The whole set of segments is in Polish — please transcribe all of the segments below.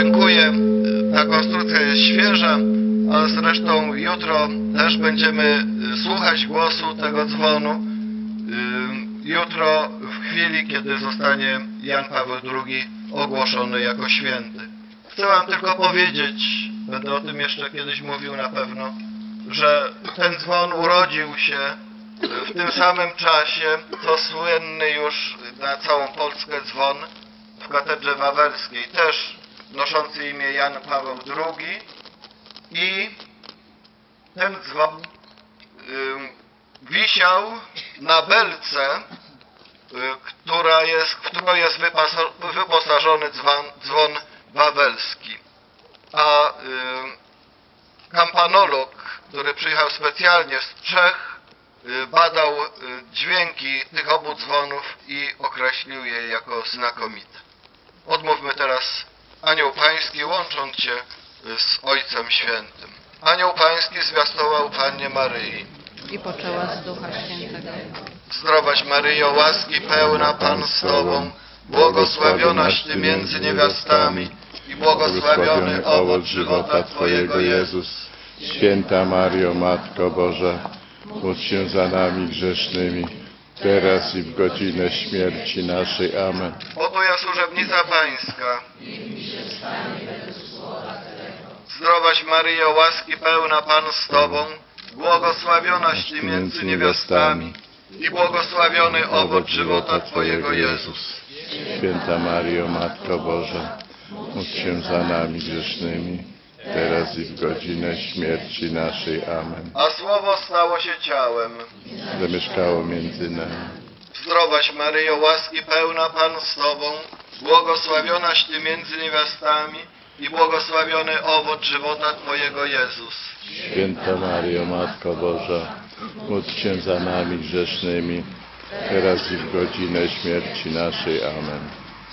dziękuję. Ta konstrukcja jest świeża, ale zresztą jutro też będziemy y, słuchać głosu tego dzwonu. Y, jutro w chwili, kiedy zostanie Jan Paweł II ogłoszony jako święty. Chcę wam tylko powiedzieć, będę o tym jeszcze kiedyś mówił na pewno, że ten dzwon urodził się y, w tym samym czasie, co słynny już na całą Polskę dzwon w katedrze wawelskiej, też noszący imię Jan Paweł II i ten dzwon wisiał na belce, y, która jest, w którą jest wyposażony dzwon, dzwon wawelski. A kampanolog, który przyjechał specjalnie z Czech, y, badał y, dźwięki tych obu dzwonów i określił je jako znakomite. Odmówmy teraz Anioł Pański, łącząc się y, z Ojcem Świętym. Anioł Pański zwiastował Pannie Maryi. i poczęła z Ducha Świętego. Zdrowaś Maryjo, łaski pełna Pan z Tobą, błogosławionaś Ty między niewiastami i błogosławiony owoc żywota Twojego Jezus. Święta Mario, Matko Boża, módl się za nami grzesznymi, teraz i w godzinę śmierci naszej. Amen. Oto ja służebnica Pańska. Zdrowaś Maryjo, łaski pełna Pan z Tobą, błogosławionaś Ty między niewiastami i błogosławiony owoc żywota Twojego Jezus. Święta Mario, Matko Boża, módl się za nami grzesznymi, teraz i w godzinę śmierci naszej. Amen. A Słowo stało się ciałem. Zamieszkało między nami. Zdrowaś Maryjo, łaski pełna Pan z Tobą, błogosławionaś Ty między niewiastami i błogosławiony owoc żywota Twojego Jezus. Święta Mario, Matko Boża, módl się za nami grzesznymi, teraz i w godzinę śmierci naszej. Amen.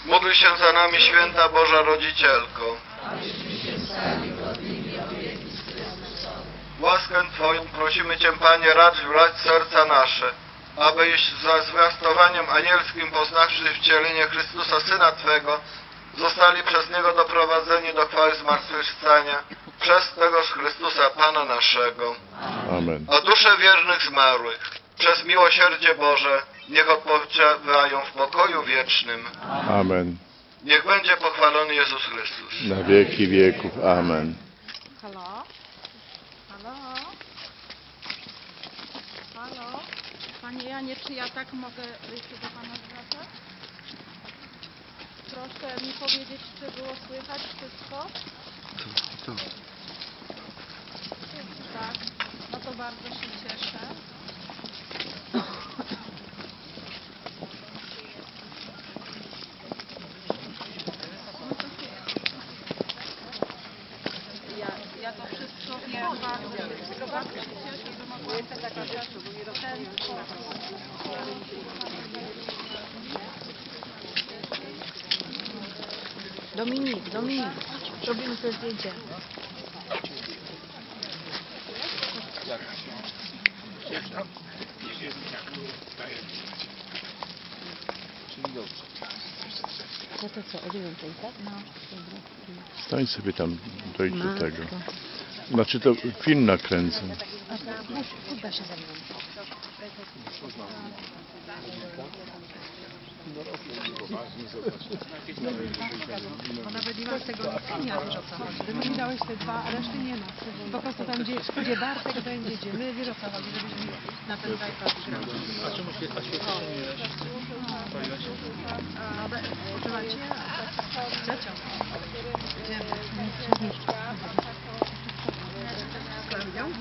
Módl się za nami, święta Boża Rodzicielko. Łaskę Twoją prosimy Cię, Panie, racz wlać serca nasze, abyś za zwiastowaniem anielskim poznawszy wcielenie Chrystusa, Syna Twego, zostali przez Niego doprowadzeni do chwały zmartwychwstania, przez tegoż Chrystusa, Pana naszego. Amen. A dusze wiernych zmarłych, przez miłosierdzie Boże, niech odpoczywają w pokoju wiecznym. Amen. Niech będzie pochwalony Jezus Chrystus. Na wieki wieków. Amen. Halo? Halo? Halo? Panie Janie, czy ja tak mogę się do Pana zwracać? Proszę mi powiedzieć, czy było słychać wszystko? Tak. No to bardzo się cieszę. Ja, to wszystko wiem bardzo, tylko bardzo się cieszę, że mogłam pokazać w ten sposób. Dominik, Dominik, robimy to zdjęcie. No to co, o dziewiątej, tak? No, dobra. Stań sobie tam, dojdź do tego. Znaczy to film nakręcę. A się ze mną. Nawet nie masz tego naczynia, wiesz o co chodzi. Gdyby mi dałeś te dwa, a reszty nie ma. Po prostu tam, gdzie, gdzie Bartek, będzie gdzie my, wiesz o co chodzi, żebyś mi na ten iPad grał. A, Odpoczywacie? Z ciocią. Idziemy. Z Klaudią?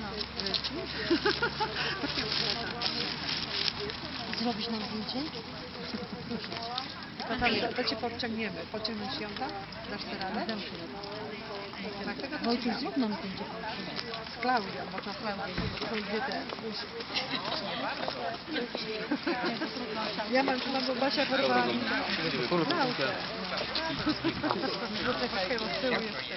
Zrobisz nam zdjęcie? No tam, to cię podciągniemy. Podciągnąć ją tam? Dasz tę radę? Tak, tego to Wojciech, ci zrób nam zdjęcie. Z Klaudią, bo to Klaudia, to dwie te. Ja mam, czy mam, bo Basia porwała mi Klaudię. Do tego z tyłu jeszcze.